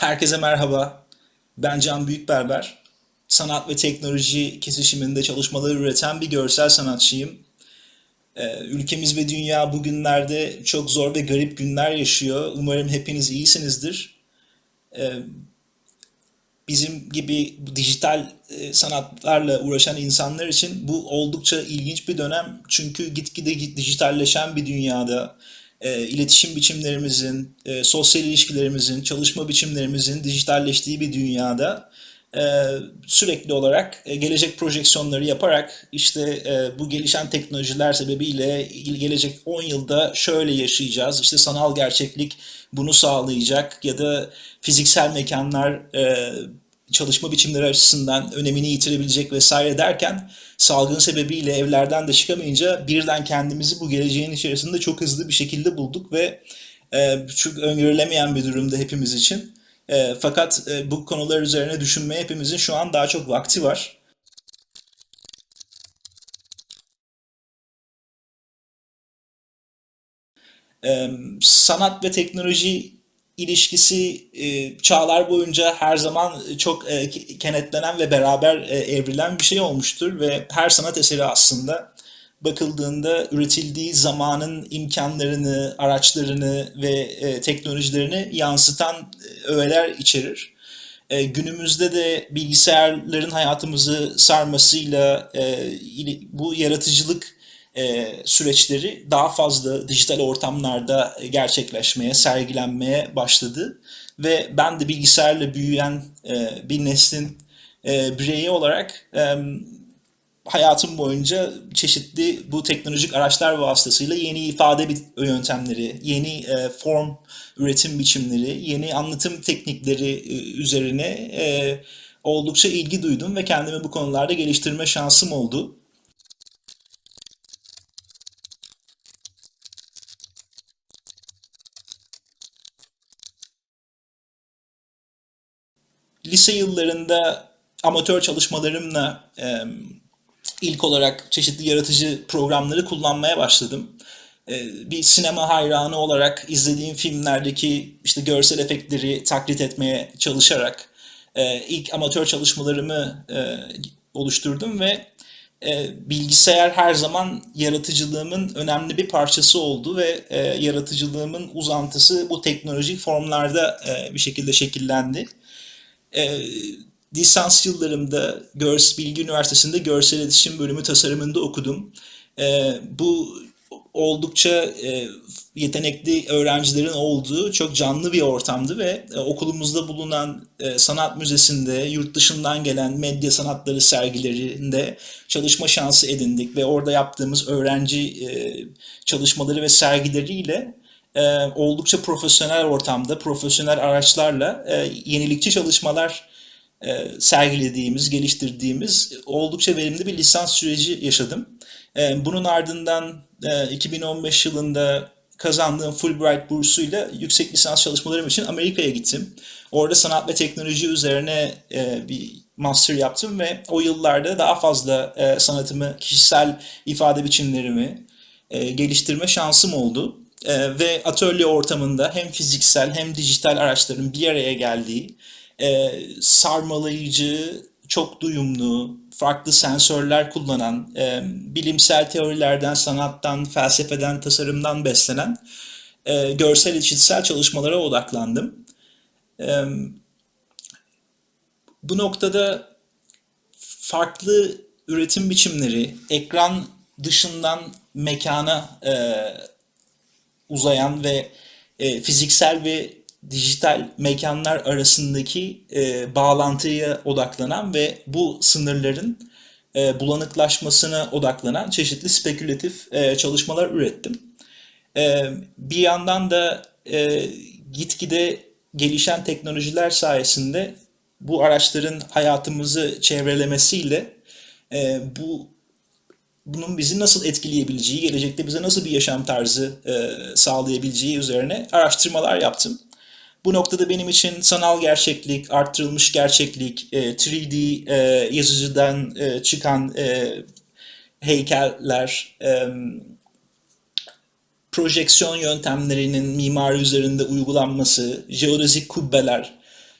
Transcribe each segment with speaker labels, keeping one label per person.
Speaker 1: Herkese merhaba. Ben Can Büyükberber. Sanat ve teknoloji kesişiminde çalışmalar üreten bir görsel sanatçıyım. Ee, ülkemiz ve dünya bugünlerde çok zor ve garip günler yaşıyor. Umarım hepiniz iyisinizdir. Ee, bizim gibi dijital e, sanatlarla uğraşan insanlar için bu oldukça ilginç bir dönem. Çünkü gitgide dijitalleşen bir dünyada e, iletişim biçimlerimizin, e, sosyal ilişkilerimizin, çalışma biçimlerimizin dijitalleştiği bir dünyada e, sürekli olarak e, gelecek projeksiyonları yaparak işte e, bu gelişen teknolojiler sebebiyle gelecek 10 yılda şöyle yaşayacağız. İşte sanal gerçeklik bunu sağlayacak ya da fiziksel mekanlar e, çalışma biçimleri açısından önemini yitirebilecek vesaire derken salgın sebebiyle evlerden de çıkamayınca birden kendimizi bu geleceğin içerisinde çok hızlı bir şekilde bulduk ve e, çok öngörülemeyen bir durumda hepimiz için. E, fakat e, bu konular üzerine düşünmeye hepimizin şu an daha çok vakti var. Sanat ve teknoloji ilişkisi e, çağlar boyunca her zaman çok e, kenetlenen ve beraber e, evrilen bir şey olmuştur ve her sanat eseri aslında bakıldığında üretildiği zamanın imkanlarını, araçlarını ve e, teknolojilerini yansıtan e, öğeler içerir. E, günümüzde de bilgisayarların hayatımızı sarmasıyla e, bu yaratıcılık e, süreçleri daha fazla dijital ortamlarda gerçekleşmeye, sergilenmeye başladı. Ve ben de bilgisayarla büyüyen e, bir neslin e, bireyi olarak hayatım boyunca çeşitli bu teknolojik araçlar vasıtasıyla yeni ifade yöntemleri, yeni form üretim biçimleri, yeni anlatım teknikleri üzerine oldukça ilgi duydum ve kendimi bu konularda geliştirme şansım oldu. Lise yıllarında amatör çalışmalarımla e, ilk olarak çeşitli yaratıcı programları kullanmaya başladım. E, bir sinema hayranı olarak izlediğim filmlerdeki işte görsel efektleri taklit etmeye çalışarak e, ilk amatör çalışmalarımı e, oluşturdum ve e, bilgisayar her zaman yaratıcılığımın önemli bir parçası oldu ve e, yaratıcılığımın uzantısı bu teknolojik formlarda e, bir şekilde şekillendi. E, lisans yıllarımda Görs Bilgi Üniversitesi'nde görsel iletişim bölümü tasarımında okudum. E, bu oldukça e, yetenekli öğrencilerin olduğu çok canlı bir ortamdı ve e, okulumuzda bulunan e, sanat müzesinde, yurt dışından gelen medya sanatları sergilerinde çalışma şansı edindik ve orada yaptığımız öğrenci e, çalışmaları ve sergileriyle e, oldukça profesyonel ortamda, profesyonel araçlarla e, yenilikçi çalışmalar e, sergilediğimiz, geliştirdiğimiz oldukça verimli bir lisans süreci yaşadım. E, bunun ardından e, 2015 yılında kazandığım Fulbright bursuyla yüksek lisans çalışmalarım için Amerika'ya gittim. Orada sanat ve teknoloji üzerine e, bir master yaptım ve o yıllarda daha fazla e, sanatımı, kişisel ifade biçimlerimi e, geliştirme şansım oldu. E, ve atölye ortamında hem fiziksel hem dijital araçların bir araya geldiği e, sarmalayıcı, çok duyumlu, farklı sensörler kullanan, e, bilimsel teorilerden, sanattan, felsefeden, tasarımdan beslenen e, görsel işitsel çalışmalara odaklandım. E, bu noktada farklı üretim biçimleri, ekran dışından mekana e, uzayan ve e, fiziksel ve dijital mekanlar arasındaki e, bağlantıya odaklanan ve bu sınırların e, bulanıklaşmasına odaklanan çeşitli spekülatif e, çalışmalar ürettim. E, bir yandan da e, gitgide gelişen teknolojiler sayesinde bu araçların hayatımızı çevrelemesiyle e, bu bunun bizi nasıl etkileyebileceği, gelecekte bize nasıl bir yaşam tarzı e, sağlayabileceği üzerine araştırmalar yaptım. Bu noktada benim için sanal gerçeklik, arttırılmış gerçeklik, e, 3D e, yazıcıdan e, çıkan e, heykeller, e, projeksiyon yöntemlerinin mimari üzerinde uygulanması, jeodezik kubbeler,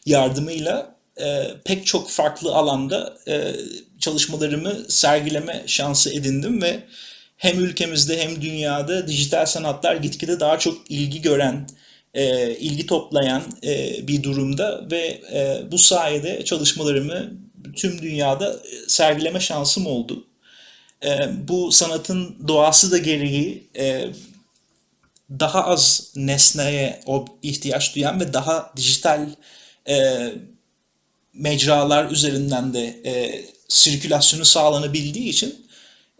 Speaker 1: yardımıyla e, pek çok farklı alanda e, çalışmalarımı sergileme şansı edindim ve hem ülkemizde hem dünyada dijital sanatlar gitgide daha çok ilgi gören, e, ilgi toplayan bir durumda ve bu sayede çalışmalarımı tüm dünyada sergileme şansım oldu. Bu sanatın doğası da gereği daha az nesneye ihtiyaç duyan ve daha dijital mecralar üzerinden de e, sirkülasyonu sağlanabildiği için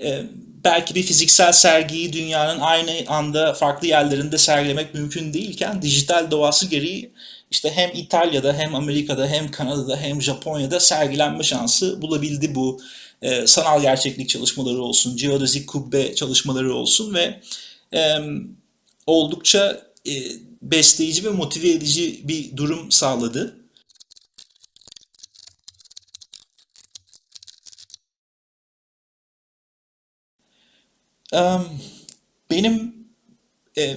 Speaker 1: e, belki bir fiziksel sergiyi dünyanın aynı anda farklı yerlerinde sergilemek mümkün değilken dijital doğası gereği işte hem İtalya'da hem Amerika'da hem Kanada'da hem Japonya'da sergilenme şansı bulabildi bu e, sanal gerçeklik çalışmaları olsun, geodezik kubbe çalışmaları olsun ve e, oldukça e, besleyici ve motive edici bir durum sağladı. Benim e,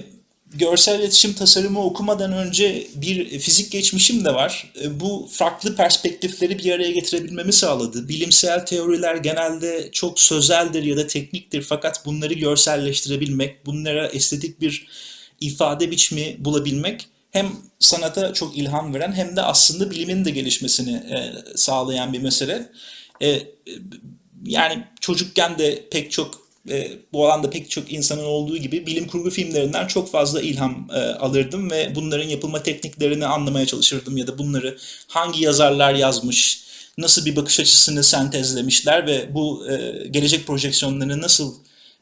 Speaker 1: görsel iletişim tasarımı okumadan önce bir fizik geçmişim de var. E, bu farklı perspektifleri bir araya getirebilmemi sağladı. Bilimsel teoriler genelde çok sözeldir ya da tekniktir fakat bunları görselleştirebilmek, bunlara estetik bir ifade biçimi bulabilmek hem sanata çok ilham veren hem de aslında bilimin de gelişmesini e, sağlayan bir mesele. E, yani çocukken de pek çok e, bu alanda pek çok insanın olduğu gibi bilim kurgu filmlerinden çok fazla ilham e, alırdım ve bunların yapılma tekniklerini anlamaya çalışırdım ya da bunları hangi yazarlar yazmış, nasıl bir bakış açısını sentezlemişler ve bu e, gelecek projeksiyonlarını nasıl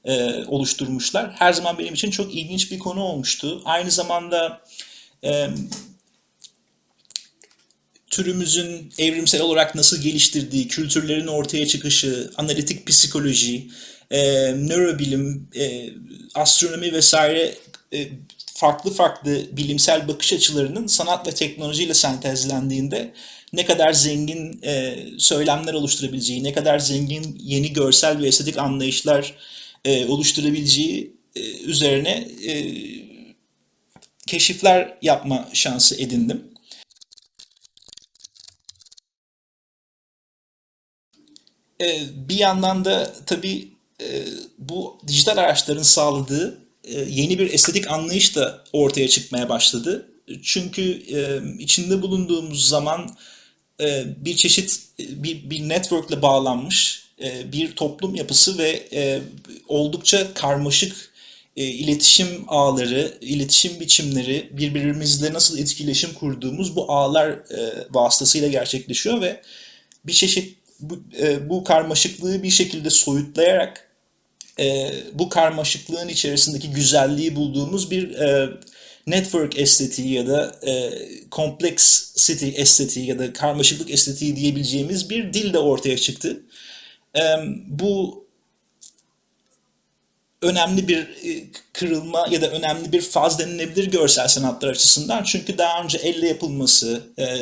Speaker 1: e, oluşturmuşlar. Her zaman benim için çok ilginç bir konu olmuştu. Aynı zamanda e, türümüzün evrimsel olarak nasıl geliştirdiği, kültürlerin ortaya çıkışı, analitik psikoloji, e, nörobilim, e, astronomi vesaire e, farklı farklı bilimsel bakış açılarının sanat ve teknolojiyle sentezlendiğinde ne kadar zengin e, söylemler oluşturabileceği, ne kadar zengin yeni görsel ve estetik anlayışlar e, oluşturabileceği e, üzerine e, keşifler yapma şansı edindim. Bir yandan da tabii e, bu dijital araçların sağladığı e, yeni bir estetik anlayış da ortaya çıkmaya başladı. Çünkü e, içinde bulunduğumuz zaman e, bir çeşit e, bir, bir networkle bağlanmış e, bir toplum yapısı ve e, oldukça karmaşık e, iletişim ağları, iletişim biçimleri, birbirimizle nasıl etkileşim kurduğumuz bu ağlar e, vasıtasıyla gerçekleşiyor ve bir çeşit bu, e, bu karmaşıklığı bir şekilde soyutlayarak e, bu karmaşıklığın içerisindeki güzelliği bulduğumuz bir e, network estetiği ya da e, complexity estetiği ya da karmaşıklık estetiği diyebileceğimiz bir dil de ortaya çıktı. E, bu önemli bir e, kırılma ya da önemli bir faz denilebilir görsel sanatlar açısından. Çünkü daha önce elle yapılması, e,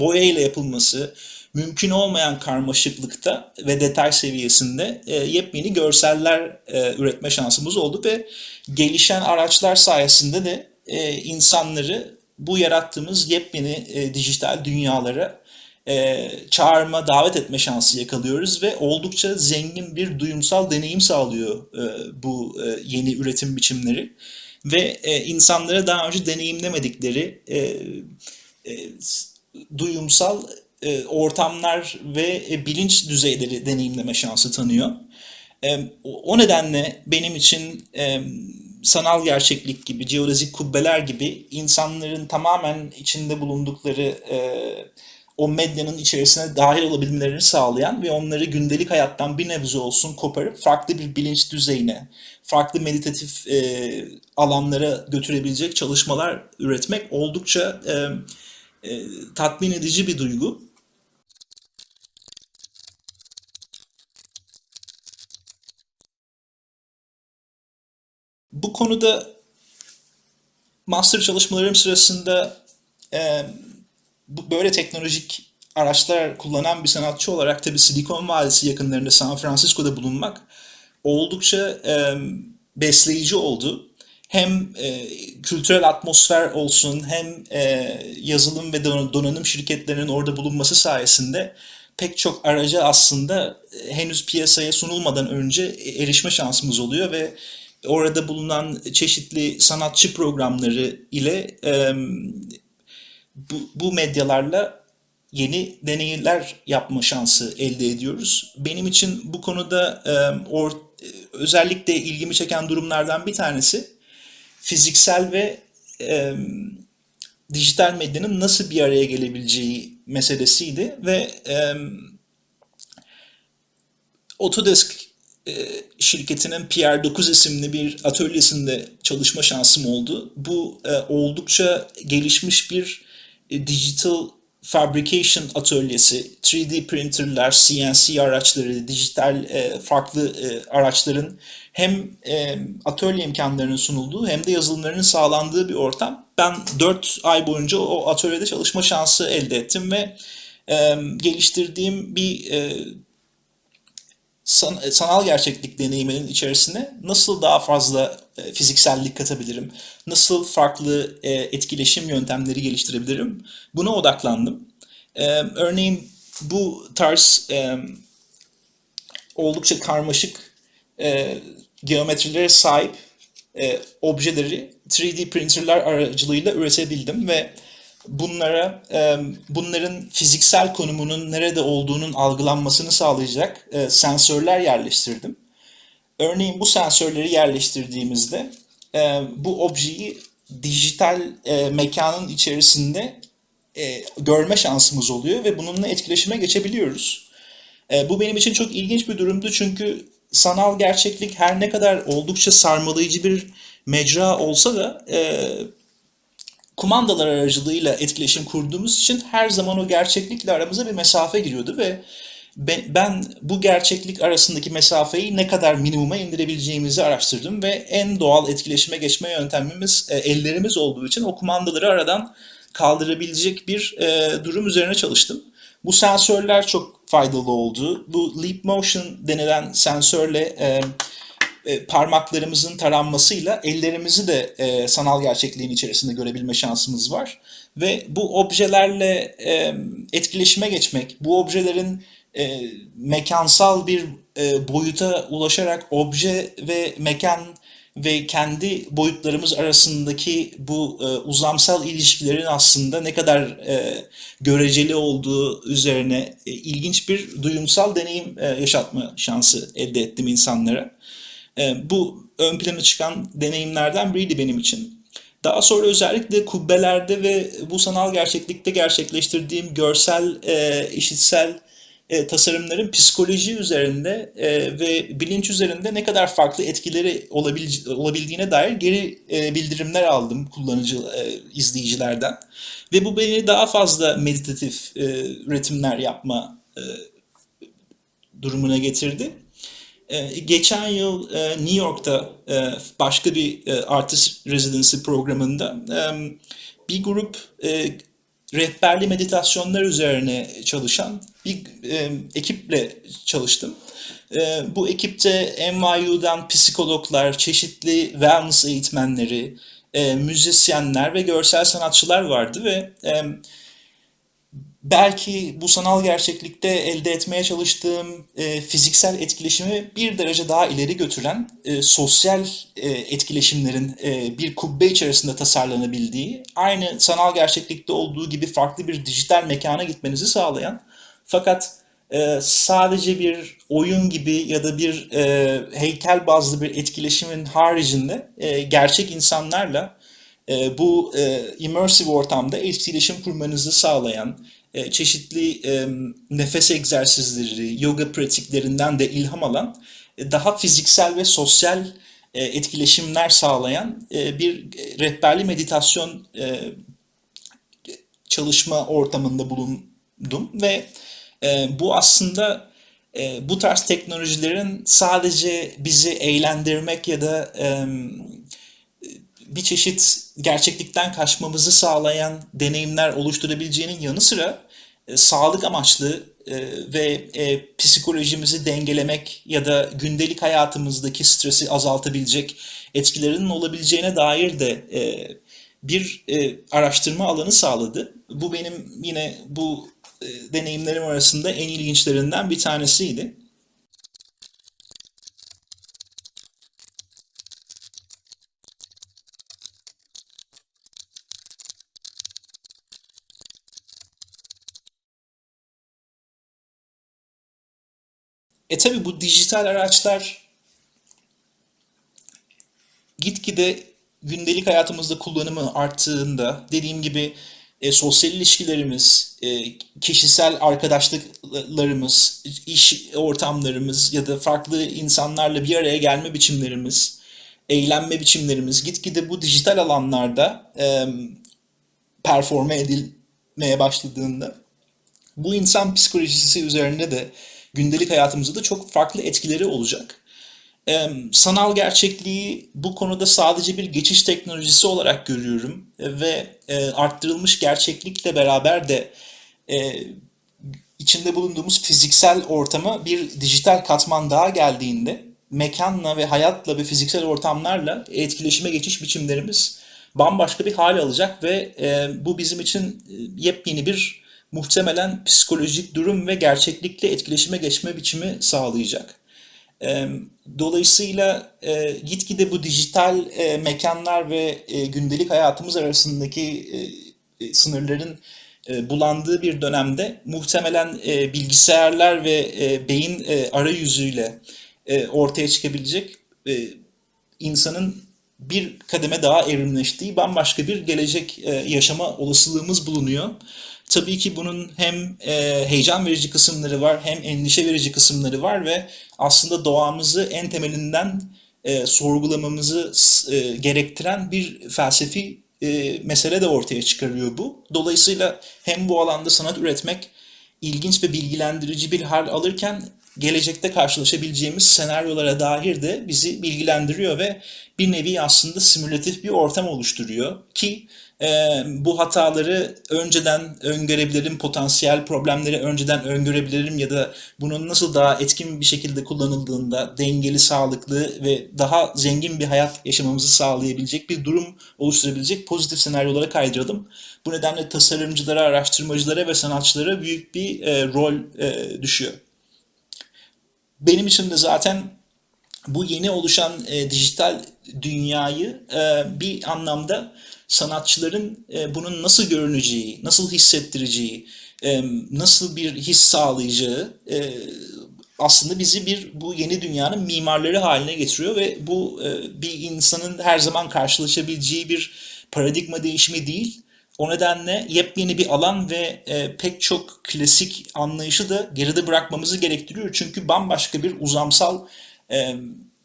Speaker 1: boya ile yapılması, mümkün olmayan karmaşıklıkta ve detay seviyesinde e, yepyeni görseller e, üretme şansımız oldu ve gelişen araçlar sayesinde de e, insanları bu yarattığımız yepyeni e, dijital dünyalara e, çağırma, davet etme şansı yakalıyoruz ve oldukça zengin bir duyumsal deneyim sağlıyor e, bu e, yeni üretim biçimleri. Ve e, insanlara daha önce deneyimlemedikleri e, e, duyumsal e, ortamlar ve e, bilinç düzeyleri deneyimleme şansı tanıyor. E, o nedenle benim için sanal gerçeklik gibi, geodezik kubbeler gibi insanların tamamen içinde bulundukları o medyanın içerisine dahil olabilmelerini sağlayan ve onları gündelik hayattan bir nebze olsun koparıp farklı bir bilinç düzeyine, farklı meditatif alanlara götürebilecek çalışmalar üretmek oldukça tatmin edici bir duygu. Bu konuda master çalışmalarım sırasında e, böyle teknolojik araçlar kullanan bir sanatçı olarak tabii Silikon Vadisi yakınlarında San Francisco'da bulunmak oldukça e, besleyici oldu. hem e, kültürel atmosfer olsun hem e, yazılım ve donanım şirketlerinin orada bulunması sayesinde pek çok araca aslında e, henüz piyasaya sunulmadan önce erişme şansımız oluyor ve orada bulunan çeşitli sanatçı programları ile e, bu, bu medyalarla yeni deneyler yapma şansı elde ediyoruz. Benim için bu konuda e, or, özellikle ilgimi çeken durumlardan bir tanesi fiziksel ve e, dijital medyanın nasıl bir araya gelebileceği meselesiydi ve e, Autodesk şirketinin PR9 isimli bir atölyesinde çalışma şansım oldu. Bu e, oldukça gelişmiş bir e, digital fabrication atölyesi, 3D printerler, CNC araçları, dijital e, farklı e, araçların hem e, atölye imkanlarının sunulduğu hem de yazılımlarının sağlandığı bir ortam. Ben 4 ay boyunca o atölyede çalışma şansı elde ettim ve e, geliştirdiğim bir e, san, sanal gerçeklik deneyiminin içerisine nasıl daha fazla e, fiziksellik katabilirim, nasıl farklı e, etkileşim yöntemleri geliştirebilirim buna odaklandım. E, örneğin bu tarz e, oldukça karmaşık e, geometrilere sahip e, objeleri 3D printerler aracılığıyla üretebildim ve bunlara e, bunların fiziksel konumunun nerede olduğunun algılanmasını sağlayacak e, sensörler yerleştirdim. Örneğin bu sensörleri yerleştirdiğimizde e, bu objeyi dijital e, mekanın içerisinde e, görme şansımız oluyor ve bununla etkileşime geçebiliyoruz. E, bu benim için çok ilginç bir durumdu çünkü sanal gerçeklik her ne kadar oldukça sarmalayıcı bir mecra olsa da e, kumandalar aracılığıyla etkileşim kurduğumuz için her zaman o gerçeklikle aramıza bir mesafe giriyordu ve ben, ben bu gerçeklik arasındaki mesafeyi ne kadar minimuma indirebileceğimizi araştırdım ve en doğal etkileşime geçme yöntemimiz e, ellerimiz olduğu için o kumandaları aradan kaldırabilecek bir e, durum üzerine çalıştım. Bu sensörler çok faydalı oldu. Bu Leap Motion denilen sensörle e, e, parmaklarımızın taranmasıyla ellerimizi de e, sanal gerçekliğin içerisinde görebilme şansımız var. Ve bu objelerle e, etkileşime geçmek, bu objelerin e, mekansal bir e, boyuta ulaşarak obje ve mekan ve kendi boyutlarımız arasındaki bu e, uzamsal ilişkilerin aslında ne kadar e, göreceli olduğu üzerine e, ilginç bir duyumsal deneyim e, yaşatma şansı elde ettim insanlara. E, bu ön plana çıkan deneyimlerden biriydi benim için. Daha sonra özellikle kubbelerde ve bu sanal gerçeklikte gerçekleştirdiğim görsel, e, işitsel e, tasarımların psikoloji üzerinde ve bilinç üzerinde ne kadar farklı etkileri olabil, olabildiğine dair geri bildirimler aldım kullanıcı izleyicilerden. Ve bu beni daha fazla meditatif e, üretimler yapma durumuna getirdi. E, geçen yıl e, New York'ta e, başka bir artist residency programında bir grup rehberli meditasyonlar üzerine çalışan bir ekiple çalıştım. Bu ekipte NYU'dan psikologlar, çeşitli wellness eğitmenleri, müzisyenler ve görsel sanatçılar vardı ve belki bu sanal gerçeklikte elde etmeye çalıştığım e, fiziksel etkileşimi bir derece daha ileri götüren e, sosyal e, etkileşimlerin e, bir kubbe içerisinde tasarlanabildiği, aynı sanal gerçeklikte olduğu gibi farklı bir dijital mekana gitmenizi sağlayan fakat e, sadece bir oyun gibi ya da bir e, heykel bazlı bir etkileşimin haricinde e, gerçek insanlarla e, bu e, immersive ortamda etkileşim kurmanızı sağlayan, e, çeşitli e, nefes egzersizleri, yoga pratiklerinden de ilham alan e, daha fiziksel ve sosyal etkileşimler sağlayan bir rehberli meditasyon çalışma ortamında bulundum ve bu aslında bu tarz teknolojilerin sadece bizi eğlendirmek ya da bir çeşit gerçeklikten kaçmamızı sağlayan deneyimler oluşturabileceğinin yanı sıra e, sağlık amaçlı e, ve e, psikolojimizi dengelemek ya da gündelik hayatımızdaki stresi azaltabilecek etkilerinin olabileceğine dair de bir araştırma alanı sağladı. Bu benim yine bu deneyimlerim arasında en ilginçlerinden bir tanesiydi. E tabii bu dijital araçlar gitgide gündelik hayatımızda kullanımı arttığında dediğim gibi e, sosyal ilişkilerimiz, e, kişisel arkadaşlıklarımız, iş ortamlarımız ya da farklı insanlarla bir araya gelme biçimlerimiz, eğlenme biçimlerimiz gitgide bu dijital alanlarda e, performe edilmeye başladığında bu insan psikolojisi üzerinde de gündelik hayatımızda da çok farklı etkileri olacak. Ee, sanal gerçekliği bu konuda sadece bir geçiş teknolojisi olarak görüyorum ve e, arttırılmış gerçeklikle beraber de e, içinde bulunduğumuz fiziksel ortama bir dijital katman daha geldiğinde mekanla ve hayatla ve fiziksel ortamlarla etkileşime geçiş biçimlerimiz bambaşka bir hal alacak ve e, bu bizim için e, yepyeni bir muhtemelen psikolojik durum ve gerçeklikle etkileşime geçme biçimi sağlayacak. Dolayısıyla e, gitgide bu dijital mekanlar ve gündelik hayatımız arasındaki e, sınırların bulandığı bir dönemde muhtemelen bilgisayarlar ve beyin arayüzüyle ortaya çıkabilecek insanın bir kademe daha evrimleştiği bambaşka bir gelecek yaşama olasılığımız bulunuyor. Tabii ki bunun hem e, heyecan verici kısımları var hem endişe verici kısımları var ve aslında doğamızı en temelinden e, sorgulamamızı e, gerektiren bir felsefi e, mesele de ortaya çıkarıyor bu. Dolayısıyla hem bu alanda sanat üretmek ilginç ve bilgilendirici bir hal alırken gelecekte karşılaşabileceğimiz senaryolara dair de bizi bilgilendiriyor ve bir nevi aslında simülatif bir ortam oluşturuyor ki e, bu hataları önceden öngörebilirim, potansiyel problemleri önceden öngörebilirim ya da bunun nasıl daha etkin bir şekilde kullanıldığında dengeli, sağlıklı ve daha zengin bir hayat yaşamamızı sağlayabilecek bir durum oluşturabilecek pozitif senaryolara kaydıralım. Bu nedenle tasarımcılara, araştırmacılara ve sanatçılara büyük bir e, rol e, düşüyor. Benim için de zaten bu yeni oluşan e, dijital dünyayı e, bir anlamda sanatçıların e, bunun nasıl görüneceği, nasıl hissettireceği, e, nasıl bir his sağlayacağı e, aslında bizi bir bu yeni dünyanın mimarları haline getiriyor ve bu e, bir insanın her zaman karşılaşabileceği bir paradigma değişimi değil. O nedenle yepyeni bir alan ve e, pek çok klasik anlayışı da geride bırakmamızı gerektiriyor. Çünkü bambaşka bir uzamsal e,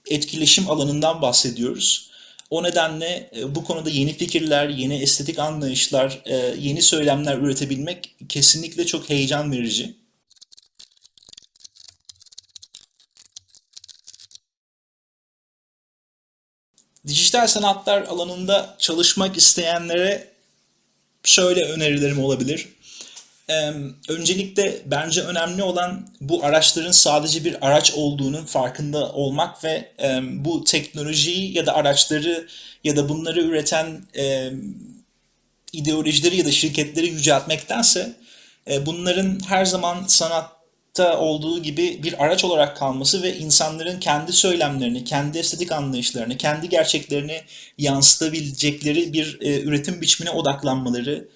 Speaker 1: etkileşim alanından bahsediyoruz. O nedenle e, bu konuda yeni fikirler, yeni estetik anlayışlar, e, yeni söylemler üretebilmek kesinlikle çok heyecan verici. Dijital sanatlar alanında çalışmak isteyenlere şöyle önerilerim olabilir. Öncelikle bence önemli olan bu araçların sadece bir araç olduğunun farkında olmak ve bu teknolojiyi ya da araçları ya da bunları üreten ideolojileri ya da şirketleri yüceltmektense e, bunların her zaman sanatta olduğu gibi bir araç olarak kalması ve insanların kendi söylemlerini, kendi estetik anlayışlarını, kendi gerçeklerini yansıtabilecekleri bir e, üretim biçimine odaklanmaları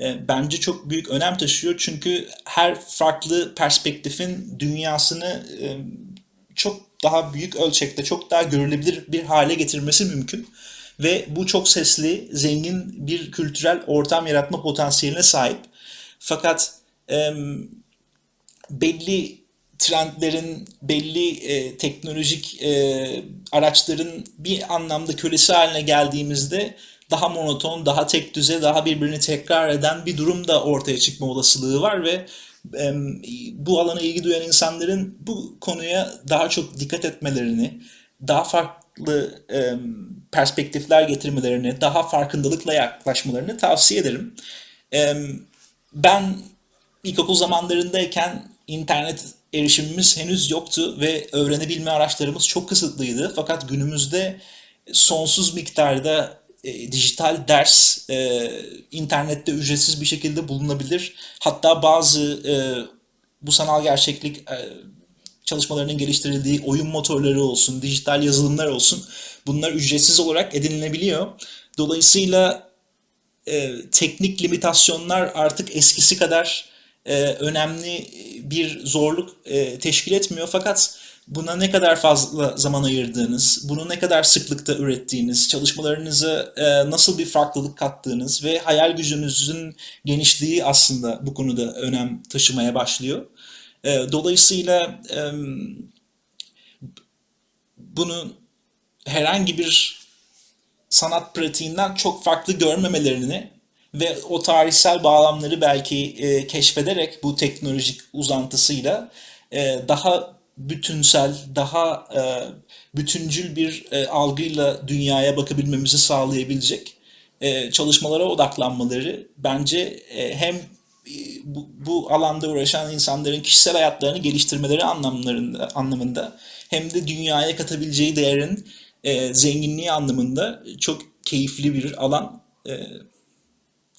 Speaker 1: e, bence çok büyük önem taşıyor. Çünkü her farklı perspektifin dünyasını e, çok daha büyük ölçekte, çok daha görülebilir bir hale getirmesi mümkün. Ve bu çok sesli, zengin bir kültürel ortam yaratma potansiyeline sahip. Fakat e, belli trendlerin, belli e, teknolojik e, araçların bir anlamda kölesi haline geldiğimizde daha monoton, daha tek düze, daha birbirini tekrar eden bir durum da ortaya çıkma olasılığı var ve e, bu alana ilgi duyan insanların bu konuya daha çok dikkat etmelerini, daha farklı e, perspektifler getirmelerini, daha farkındalıkla yaklaşmalarını tavsiye ederim. E, ben ilkokul zamanlarındayken internet erişimimiz henüz yoktu ve öğrenebilme araçlarımız çok kısıtlıydı. Fakat günümüzde sonsuz miktarda e, dijital ders e, internette ücretsiz bir şekilde bulunabilir. Hatta bazı e, bu sanal gerçeklik e, çalışmalarının geliştirildiği oyun motorları olsun, dijital yazılımlar olsun bunlar ücretsiz olarak edinilebiliyor. Dolayısıyla e, teknik limitasyonlar artık eskisi kadar e, önemli bir zorluk e, teşkil etmiyor. Fakat buna ne kadar fazla zaman ayırdığınız, bunu ne kadar sıklıkta ürettiğiniz, çalışmalarınıza e, nasıl bir farklılık kattığınız ve hayal gücünüzün genişliği aslında bu konuda önem taşımaya başlıyor. E, dolayısıyla e, bunu herhangi bir sanat pratiğinden çok farklı görmemelerini ve o tarihsel bağlamları belki e, keşfederek bu teknolojik uzantısıyla e, daha bütünsel, daha e, bütüncül bir e, algıyla dünyaya bakabilmemizi sağlayabilecek e, çalışmalara odaklanmaları bence e, hem e, bu, bu alanda uğraşan insanların kişisel hayatlarını geliştirmeleri anlamlarında anlamında hem de dünyaya katabileceği değerin e, zenginliği anlamında çok keyifli bir alan. E,